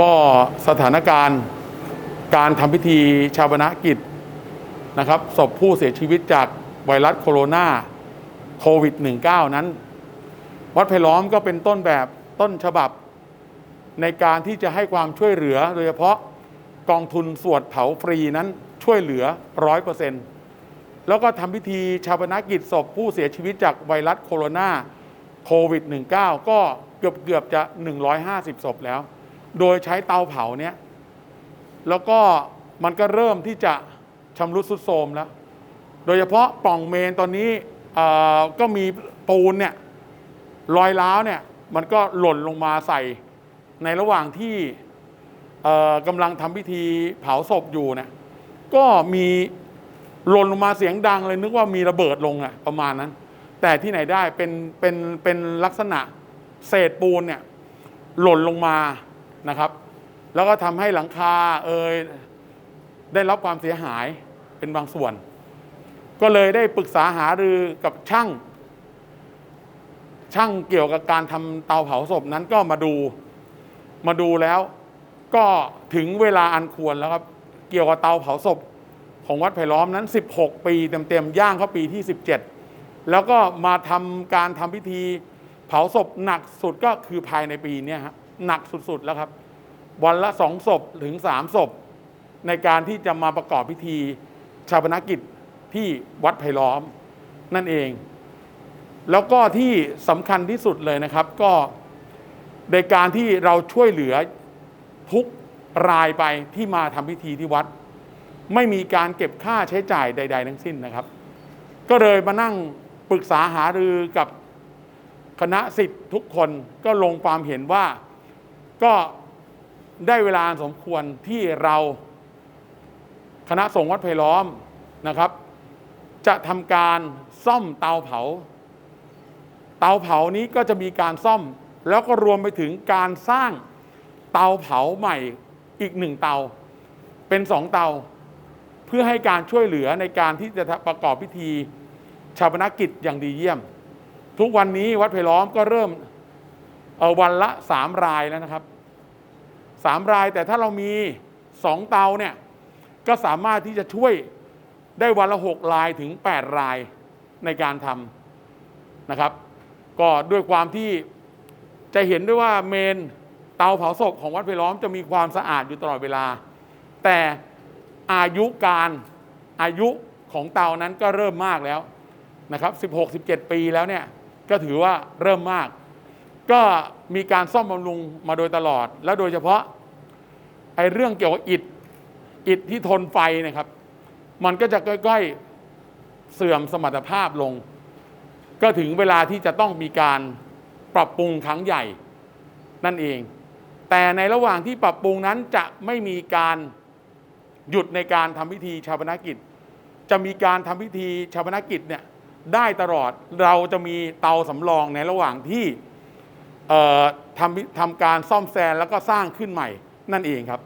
ก็สถานการณ์การทำพิธีชาปนกิจนะครับศพผู้เสียชีวิตจากไวรัสโคโรนาโควิด -19 นั้น วัดไผ่ล้อมก็เป็นต้นแบบต้นฉบับ ในการที่จะให้ความช่วยเหลือโดยเฉพาะกองทุนสวดเผาฟรีนั้นช่วยเหลือร้อยเปอร์เซ็นต์แล้วก็ทำพิธีชาปนกิจศพผู้เสียชีวิตจากไวรัสโคโรนาโควิด -19 ก็เกือบเกือบจะ 150 ศพแล้ว โดยใช้เตาเผาเนี้ยแล้วก็มันก็เริ่มที่จะชำรุดทรุดโทรมแล้ว โดยเฉพาะปล่องเมนตอนนี้ก็มีปูนเนี่ยรอยร้าวเนี่ยมันก็หล่นลงมาใส่ในระหว่างที่กำลังทำพิธีเผาศพอยู่เนี่ยก็มีหล่นลงมาเสียงดังเลยนึกว่ามีระเบิดลงอะประมาณนั้น แต่ที่ไหนได้เป็นเป็นเป็นลักษณะเศษปูนเนี่ยหล่นลงมา นะครับ แล้วก็ทำให้หลังคาเอยได้รับความเสียหายเป็นบางส่วน ก็เลยได้ปรึกษาหารือกับช่าง ช่างเกี่ยวกับการทำเตาเผาศพนั้นก็มาดูมาดูแล้ว ก็ถึงเวลาอันควรแล้วครับเกี่ยวกับเตาเผาศพของวัดไผ่ล้อมนั้น 16 ปีเต็มๆย่างเข้าปีที่ 17 แล้วก็มาทำการทำพิธีเผาศพหนักสุดก็คือภายในปีนี้ยฮะ หนักสุดๆแล้วครับ วันละสองศพถึงสามศพ ในการที่จะมาประกอบพิธีชาปนกิจที่วัดไผ่ล้อมนั่นเอง แล้วก็ที่สำคัญที่สุดเลยนะครับ ก็ในการที่เราช่วยเหลือทุกรายไปที่มาทำพิธีที่วัด ไม่มีการเก็บค่าใช้จ่ายใด ๆ ทั้งสิ้นนะครับ ก็เลยมานั่งปรึกษาหารือกับคณะสิทธิ์ทุกคนก็ลงความเห็นว่า ก็ได้เวลาสมควรที่เราคณะสงฆ์วัดไผ่ล้อมนะครับ จะทำการซ่อมเตาเผา เตาเผานี้ก็จะมีการซ่อม แล้วก็รวมไปถึงการสร้างเตาเผาใหม่อีกหนึ่งเตา เป็นสองเตา เพื่อให้การช่วยเหลือในการที่จะประกอบพิธีชาปนกิจอย่างดีเยี่ยม ทุกวันนี้วัดไผ่ล้อมก็เริ่มเอ่อวันละสามรายแล้วนะครับ สามราย แต่ถ้าเรามีสองเตาเนี่ยก็สามารถที่จะช่วยได้วันละหกรายถึงแปดรายในการทำนะครับ ก็ด้วยความที่จะเห็นด้วยว่าเมนเตาเผาศพของวัดไผ่ล้อมจะมีความสะอาดอยู่ตลอดเวลา แต่อายุการอายุของเตานั้นก็เริ่มมากแล้วนะครับ 16-17 ปีแล้วเนี่ยก็ถือว่าเริ่มมาก ก็มีการซ่อมบำรุงมาโดยตลอด และโดยเฉพาะไอ้เรื่องเกี่ยวกับอิฐอิฐที่ทนไฟนะครับ มันก็จะค่อยๆเสื่อมสมรรถภาพลง ก็ถึงเวลาที่จะต้องมีการปรับปรุงครั้งใหญ่นั่นเอง แต่ในระหว่างที่ปรับปรุงนั้นจะไม่มีการหยุดในการทำพิธีชาปนกิจ จะมีการทำพิธีชาปนกิจเนี่ยได้ตลอดเราจะมีเตาสำรองในระหว่างที่ ทำทำการซ่อมแซมแล้วก็สร้างขึ้นใหม่นั่นเองครับ